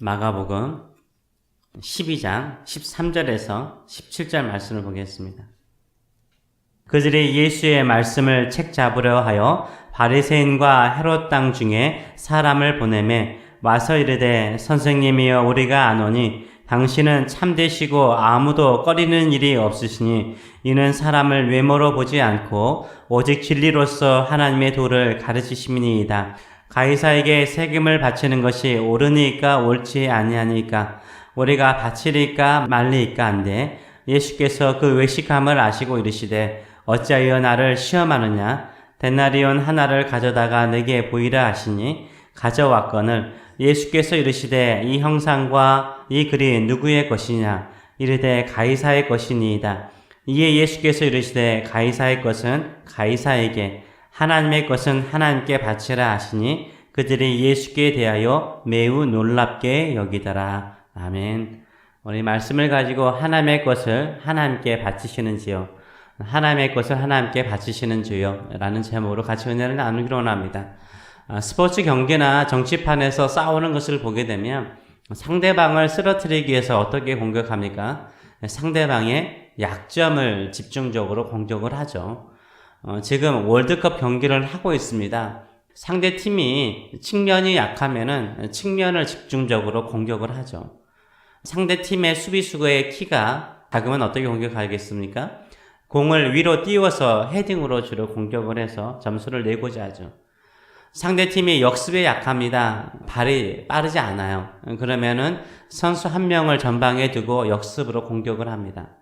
마가복음 12장 13절에서 17절 말씀을 보겠습니다. 그들이 예수의 말씀을 책 잡으려 하여 바리새인과 헤롯 땅 중에 사람을 보내매 와서 이르되 선생님이여 우리가 아노니 당신은 참되시고 아무도 꺼리는 일이 없으시니 이는 사람을 외모로 보지 않고 오직 진리로서 하나님의 도를 가르치심이니이다. 가이사에게 세금을 바치는 것이 옳으니까 옳지 아니하니까 우리가 바치리까 말리까 한데 예수께서 그 외식함을 아시고 이르시되 어찌하여 나를 시험하느냐? 데나리온 하나를 가져다가 내게 보이라 하시니 가져왔거늘 예수께서 이르시되 이 형상과 이 글이 누구의 것이냐? 이르되 가이사의 것이니이다. 이에 예수께서 이르시되 가이사의 것은 가이사에게 하나님의 것은 하나님께 바치라 하시니 그들이 예수께 대하여 매우 놀랍게 여기더라. 아멘. 우리 말씀을 가지고 하나님의 것을 하나님께 바치시는지요. 하나님의 것을 하나님께 바치시는 주요. 라는 제목으로 같이 은혜를 나누기로 원합니다. 아, 스포츠 경기나 정치판에서 싸우는 것을 보게 되면 상대방을 쓰러뜨리기 위해서 어떻게 공격합니까? 상대방의 약점을 집중적으로 공격을 하죠. 어, 지금 월드컵 경기를 하고 있습니다. 상대 팀이 측면이 약하면은 측면을 집중적으로 공격을 하죠. 상대 팀의 수비수의 키가 작으면 어떻게 공격하겠습니까? 공을 위로 띄워서 헤딩으로 주로 공격을 해서 점수를 내고자 하죠. 상대 팀이 역습에 약합니다. 발이 빠르지 않아요. 그러면은 선수 한 명을 전방에 두고 역습으로 공격을 합니다.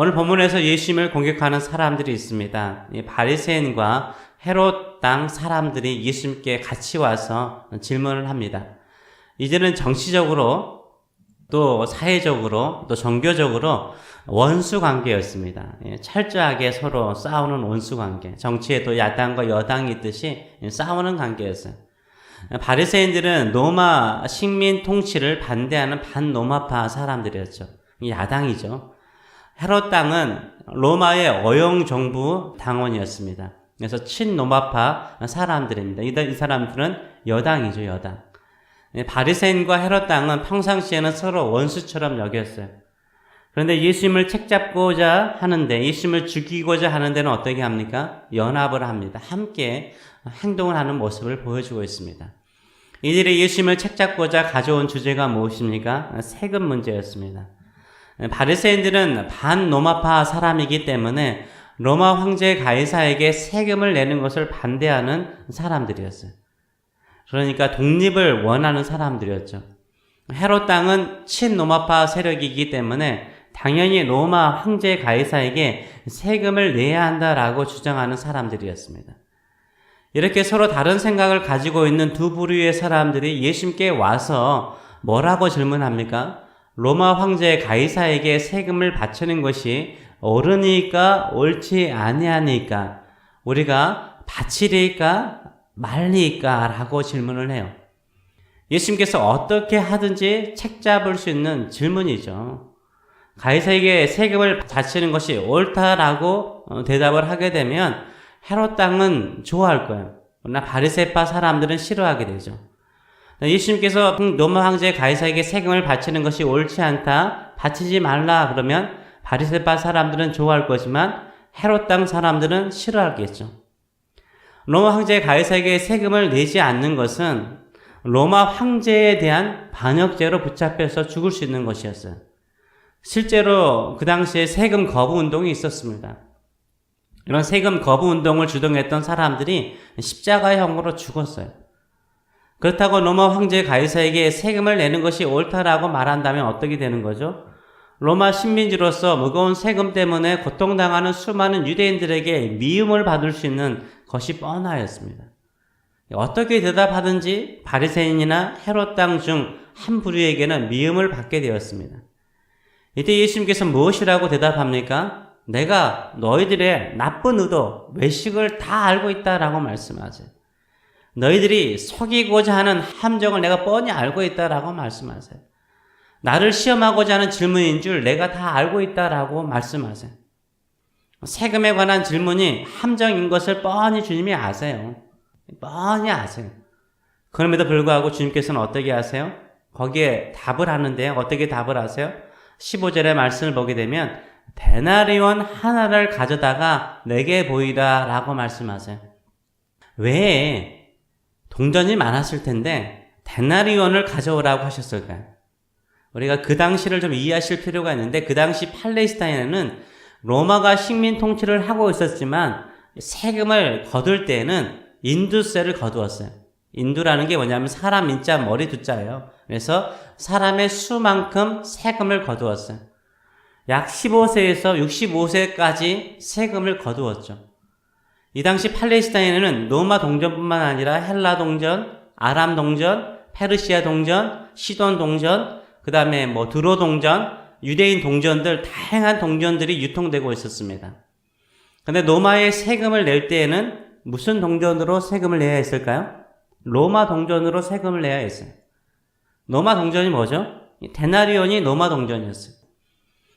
오늘 본문에서 예수님을 공격하는 사람들이 있습니다. 바리새인과 헤롯 땅 사람들이 예수님께 같이 와서 질문을 합니다. 이제는 정치적으로 또 사회적으로 또 종교적으로 원수 관계였습니다. 예, 철저하게 서로 싸우는 원수 관계. 정치에도 야당과 여당이 있듯이 싸우는 관계였어요. 바리새인들은 로마 식민 통치를 반대하는 반로마파 사람들이었죠. 야당이죠. 헤롯 땅은 로마의 어용 정부 당원이었습니다. 그래서 친로마파 사람들입니다. 이 사람들은 여당이죠, 여당. 바리새인과 헤롯 땅은 평상시에는 서로 원수처럼 여겼어요. 그런데 예수님을 책잡고자 하는데 예수님을 죽이고자 하는 데는 어떻게 합니까? 연합을 합니다. 함께 행동을 하는 모습을 보여주고 있습니다. 이들이 예수님을 책잡고자 가져온 주제가 무엇입니까? 세금 문제였습니다. 바리새인들은 반로마파 사람이기 때문에 로마 황제 가이사에게 세금을 내는 것을 반대하는 사람들이었어요. 그러니까 독립을 원하는 사람들이었죠. 헤롯 땅은 친로마파 세력이기 때문에 당연히 로마 황제 가이사에게 세금을 내야 한다라고 주장하는 사람들이었습니다. 이렇게 서로 다른 생각을 가지고 있는 두 부류의 사람들이 예수님께 와서 뭐라고 질문합니까? 로마 황제 가이사에게 세금을 바치는 것이 옳으니까 옳지 아니하니까 우리가 바치리까 말리까라고 질문을 해요. 예수님께서 어떻게 하든지 책 잡을 수 있는 질문이죠. 가이사에게 세금을 바치는 것이 옳다라고 어, 대답을 하게 되면 헤롯 땅은 좋아할 거예요. 그러나 바리새파 사람들은 싫어하게 되죠. 예수님께서 로마 황제 가이사에게 세금을 바치는 것이 옳지 않다, 바치지 말라 그러면 바리새파 사람들은 좋아할 거지만 헤롯 땅 사람들은 싫어하겠죠. 로마 황제 가이사에게 세금을 내지 않는 것은 로마 황제에 대한 반역죄로 붙잡혀서 죽을 수 있는 것이었어요. 실제로 그 당시에 세금 거부 운동이 있었습니다. 이런 세금 거부 운동을 주동했던 사람들이 십자가형으로 죽었어요. 그렇다고 로마 황제 가이사에게 세금을 내는 것이 옳다라고 말한다면 어떻게 되는 거죠? 로마 식민지로서 무거운 세금 때문에 고통당하는 수많은 유대인들에게 미움을 받을 수 있는 것이 뻔하였습니다. 어떻게 대답하든지 바리새인이나 헤롯 땅 중 한 부류에게는 미움을 받게 되었습니다. 이때 예수님께서 무엇이라고 대답합니까? 내가 너희들의 나쁜 의도, 외식을 다 알고 있다라고 말씀하세요. 너희들이 속이고자 하는 함정을 내가 뻔히 알고 있다라고 말씀하세요. 나를 시험하고자 하는 질문인 줄 내가 다 알고 있다라고 말씀하세요. 세금에 관한 질문이 함정인 것을 뻔히 주님이 아세요. 뻔히 아세요. 그럼에도 불구하고 주님께서는 어떻게 하세요? 거기에 답을 하는데 어떻게 답을 하세요? 15절의 말씀을 보게 되면 데나리온 하나를 가져다가 내게 보이라 라고 말씀하세요. 왜 동전이 많았을 텐데 데나리온을 가져오라고 하셨을까요? 우리가 그 당시를 좀 이해하실 필요가 있는데 그 당시 팔레스타인에는 로마가 식민 통치를 하고 있었지만 세금을 거둘 때에는 인두세를 거두었어요. 인두라는 게 뭐냐면 사람 인자 머리 두자예요. 그래서 사람의 수만큼 세금을 거두었어요. 약 15세에서 65세까지 세금을 거두었죠. 이 당시 팔레스타인에는 로마 동전뿐만 아니라 헬라 동전, 아람 동전, 페르시아 동전, 시돈 동전, 그 다음에 뭐 드로 동전, 유대인 동전들 다양한 동전들이 유통되고 있었습니다. 근데 로마에 세금을 낼 때에는 무슨 동전으로 세금을 내야 했을까요? 로마 동전으로 세금을 내야 했어요. 로마 동전이 뭐죠? 데나리온이 로마 동전이었어요.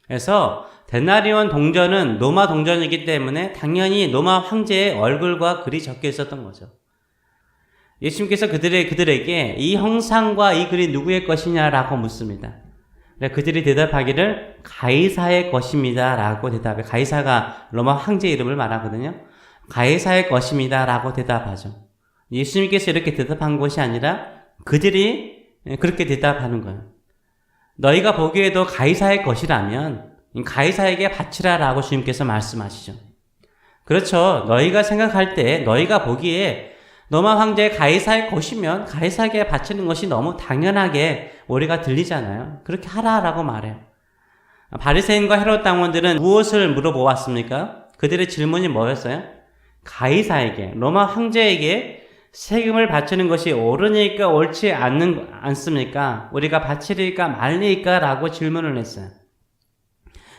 그래서 데나리온 동전은 로마 동전이기 때문에 당연히 로마 황제의 얼굴과 글이 적혀 있었던 거죠. 예수님께서 그들의, 그들에게 이 형상과 이 글이 누구의 것이냐라고 묻습니다. 그들이 대답하기를 가이사의 것입니다. 라고 대답해. 가이사가 로마 황제 이름을 말하거든요. 가이사의 것입니다. 라고 대답하죠. 예수님께서 이렇게 대답한 것이 아니라 그들이 그렇게 대답하는 거예요. 너희가 보기에도 가이사의 것이라면 가이사에게 바치라 라고 주님께서 말씀하시죠. 그렇죠. 너희가 생각할 때 너희가 보기에 로마 황제 가이사의 것이면 가이사에게 바치는 것이 너무 당연하게 우리가 들리잖아요. 그렇게 하라라고 말해요. 바리새인과 헤롯 당원들은 무엇을 물어보았습니까? 그들의 질문이 뭐였어요? 가이사에게 로마 황제에게 세금을 바치는 것이 옳으니까 옳지 않는 않습니까? 우리가 바치리까 말리까라고 질문을 했어요.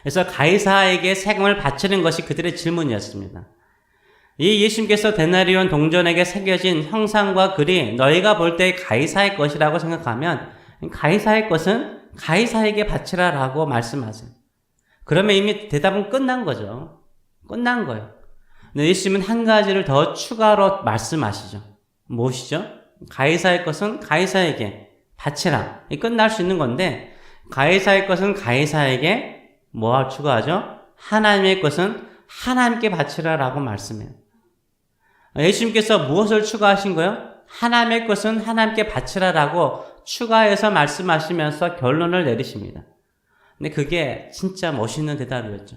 그래서 가이사에게 세금을 바치는 것이 그들의 질문이었습니다. 이 예수님께서 데나리온 동전에게 새겨진 형상과 글이 너희가 볼 때 가이사의 것이라고 생각하면 가이사의 것은 가이사에게 바치라라고 말씀하세요. 그러면 이미 대답은 끝난 거죠. 끝난 거예요. 근데 예수님은 한 가지를 더 추가로 말씀하시죠. 무엇이죠? 가이사의 것은 가이사에게 바치라. 끝날 수 있는 건데 가이사의 것은 가이사에게 뭐 추가하죠? 하나님의 것은 하나님께 바치라라고 말씀해요. 예수님께서 무엇을 추가하신 거예요? 하나님의 것은 하나님께 바치라라고 추가해서 말씀하시면서 결론을 내리십니다. 근데 그게 진짜 멋있는 대답이었죠.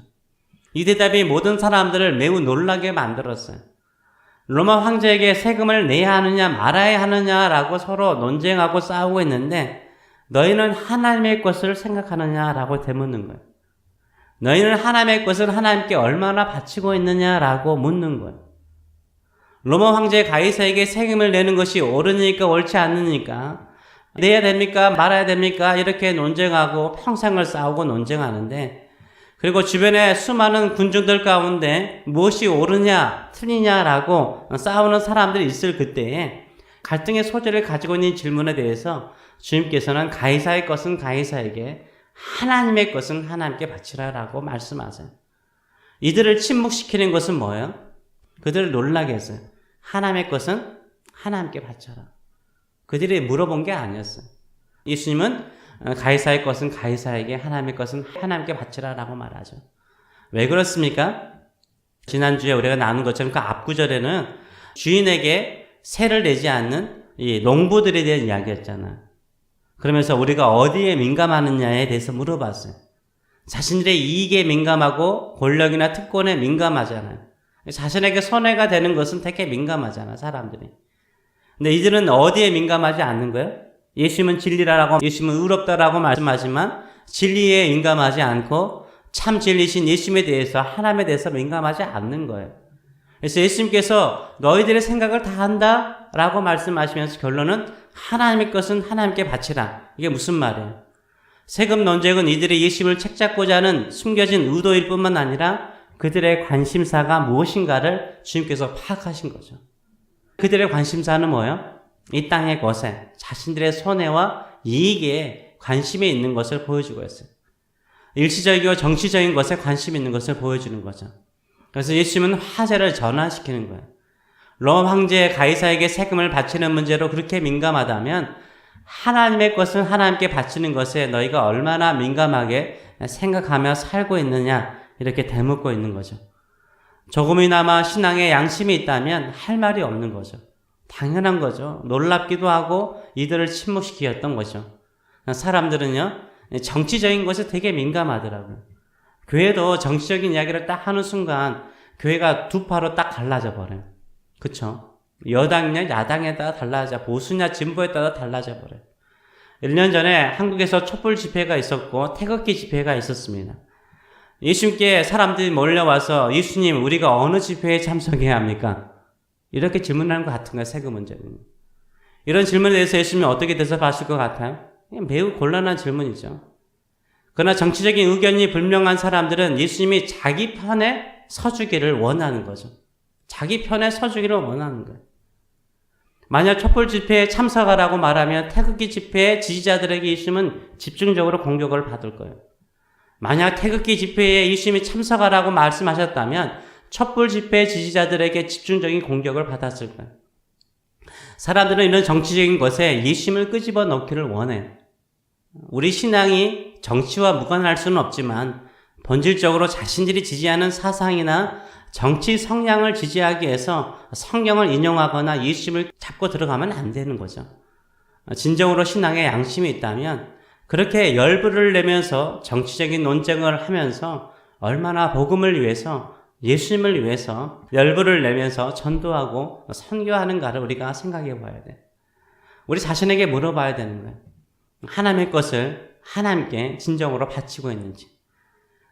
이 대답이 모든 사람들을 매우 놀라게 만들었어요. 로마 황제에게 세금을 내야 하느냐 말아야 하느냐라고 서로 논쟁하고 싸우고 있는데 너희는 하나님의 것을 생각하느냐라고 되묻는 거예요. 너희는 하나님의 것을 하나님께 얼마나 바치고 있느냐라고 묻는 거예요. 로마 황제 가이사에게 세금을 내는 것이 옳으니까 옳지 않으니까 내야 됩니까 말아야 됩니까 이렇게 논쟁하고 평생을 싸우고 논쟁하는데 그리고 주변에 수많은 군중들 가운데 무엇이 옳으냐 틀리냐라고 싸우는 사람들이 있을 그때에 갈등의 소재를 가지고 있는 질문에 대해서 주님께서는 가이사의 것은 가이사에게 하나님의 것은 하나님께 바치라라고 말씀하세요. 이들을 침묵시키는 것은 뭐예요? 그들을 놀라게 했어요. 하나님의 것은 하나님께 바쳐라. 그들이 물어본 게 아니었어요. 예수님은 가이사의 것은 가이사에게 하나님의 것은 하나님께 바치라라고 말하죠. 왜 그렇습니까? 지난주에 우리가 나눈 것처럼 그 앞구절에는 주인에게 세를 내지 않는 이 농부들에 대한 이야기였잖아요. 그러면서 우리가 어디에 민감하느냐에 대해서 물어봤어요. 자신들의 이익에 민감하고 권력이나 특권에 민감하잖아요. 자신에게 손해가 되는 것은 되게 민감하잖아, 사람들이. 근데 이들은 어디에 민감하지 않는 거예요? 예수님은 진리라고, 예수님은 의롭다라고 말씀하지만 진리에 민감하지 않고 참 진리신 예수님에 대해서, 하나님에 대해서 민감하지 않는 거예요. 그래서 예수님께서 너희들의 생각을 다 한다? 라고 말씀하시면서 결론은 하나님의 것은 하나님께 바치라. 이게 무슨 말이에요? 세금 논쟁은 이들이 예수님을 책잡고자 하는 숨겨진 의도일 뿐만 아니라 그들의 관심사가 무엇인가를 주님께서 파악하신 거죠. 그들의 관심사는 뭐예요? 이 땅의 것에 자신들의 손해와 이익에 관심이 있는 것을 보여주고 있어요. 일시적이고 정치적인 것에 관심 있는 것을 보여주는 거죠. 그래서 예수님은 화제를 전환시키는 거예요. 롬 황제 가이사에게 세금을 바치는 문제로 그렇게 민감하다면 하나님의 것을 하나님께 바치는 것에 너희가 얼마나 민감하게 생각하며 살고 있느냐 이렇게 대묻고 있는 거죠. 조금이나마 신앙에 양심이 있다면 할 말이 없는 거죠. 당연한 거죠. 놀랍기도 하고 이들을 침묵시키었던 거죠. 사람들은요, 정치적인 것에 되게 민감하더라고요. 교회도 정치적인 이야기를 딱 하는 순간 교회가 두 파로 딱 갈라져 버려요. 그쵸? 여당이냐 야당에 따라 달라져 보수냐 진보에 따라 달라져 버려요. 1년 전에 한국에서 촛불 집회가 있었고 태극기 집회가 있었습니다. 예수님께 사람들이 몰려와서 예수님 우리가 어느 집회에 참석해야 합니까? 이렇게 질문하는 것 같은가요? 세금 문제는. 이런 질문에 대해서 예수님이 어떻게 대답하실 것 같아요? 매우 곤란한 질문이죠. 그러나 정치적인 의견이 불명한 사람들은 예수님이 자기 편에 서주기를 원하는 거죠. 자기 편에 서주기를 원하는 거예요. 만약 촛불 집회에 참석하라고 말하면 태극기 집회의 지지자들에게 예수님은 집중적으로 공격을 받을 거예요. 만약 태극기 집회에 예수님이 참석하라고 말씀하셨다면 촛불 집회 지지자들에게 집중적인 공격을 받았을 거예요. 사람들은 이런 정치적인 것에 예수님을 끄집어 넣기를 원해요. 우리 신앙이 정치와 무관할 수는 없지만 본질적으로 자신들이 지지하는 사상이나 정치 성향을 지지하기 위해서 성경을 인용하거나 예수님을 잡고 들어가면 안 되는 거죠. 진정으로 신앙에 양심이 있다면 그렇게 열불을 내면서 정치적인 논쟁을 하면서 얼마나 복음을 위해서 예수님을 위해서 열불을 내면서 전도하고 선교하는가를 우리가 생각해 봐야 돼. 우리 자신에게 물어봐야 되는 거예요. 하나님의 것을 하나님께 진정으로 바치고 있는지.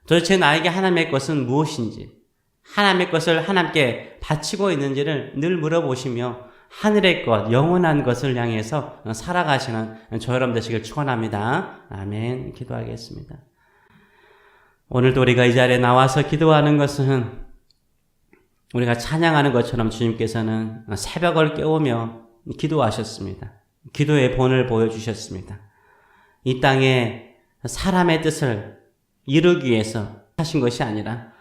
도대체 나에게 하나님의 것은 무엇인지. 하나님의 것을 하나님께 바치고 있는지를 늘 물어보시며 하늘의 것, 영원한 것을 향해서 살아가시는 저 여러분 되시길 축원합니다. 아멘. 기도하겠습니다. 오늘도 우리가 이 자리에 나와서 기도하는 것은 우리가 찬양하는 것처럼 주님께서는 새벽을 깨우며 기도하셨습니다. 기도의 본을 보여주셨습니다. 이 땅에 사람의 뜻을 이루기 위해서 하신 것이 아니라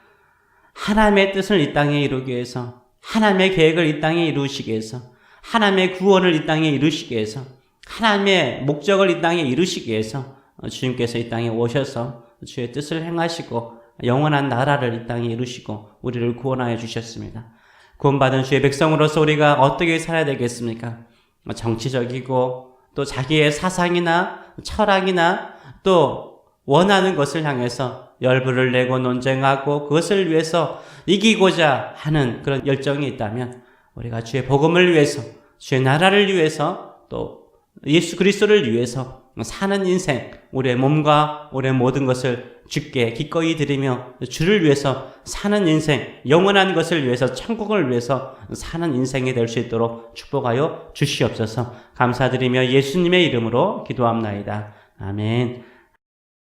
하나님의 뜻을 이 땅에 이루기 위해서 하나님의 계획을 이 땅에 이루시기 위해서 하나님의 구원을 이 땅에 이루시기 위해서 하나님의 목적을 이 땅에 이루시기 위해서 주님께서 이 땅에 오셔서 주의 뜻을 행하시고 영원한 나라를 이 땅에 이루시고 우리를 구원하여 주셨습니다. 구원받은 주의 백성으로서 우리가 어떻게 살아야 되겠습니까? 정치적이고 또 자기의 사상이나 철학이나 또 원하는 것을 향해서 열불을 내고 논쟁하고 그것을 위해서 이기고자 하는 그런 열정이 있다면 우리가 주의 복음을 위해서 주의 나라를 위해서 또 예수 그리스도를 위해서 사는 인생 우리의 몸과 우리의 모든 것을 주께 기꺼이 드리며 주를 위해서 사는 인생 영원한 것을 위해서 천국을 위해서 사는 인생이 될 수 있도록 축복하여 주시옵소서 감사드리며 예수님의 이름으로 기도합나이다 아멘.